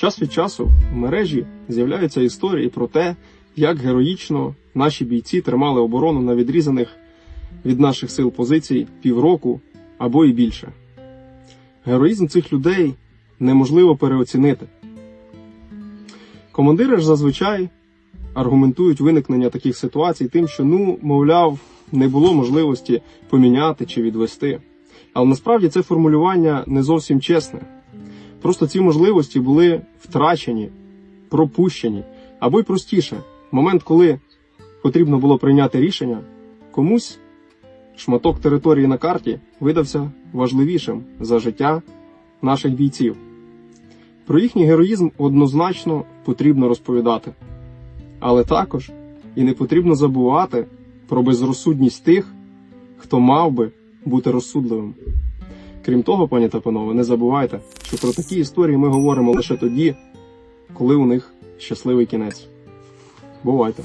Час від часу в мережі з'являються історії про те, як героїчно наші бійці тримали оборону на відрізаних від наших сил позицій півроку або і більше. Героїзм цих людей неможливо переоцінити. Командири ж зазвичай аргументують виникнення таких ситуацій тим, що, ну, мовляв, не було можливості поміняти чи відвести. Але насправді це формулювання не зовсім чесне. Просто ці можливості були втрачені, пропущені, або й простіше, момент, коли потрібно було прийняти рішення, комусь шматок території на карті видався важливішим за життя наших бійців. Про їхній героїзм однозначно потрібно розповідати, але також і не потрібно забувати про безрозсудність тих, хто мав би бути розсудливим. Крім того, пані та панове, не забувайте, що про такі історії ми говоримо лише тоді, коли у них щасливий кінець. Бувайте!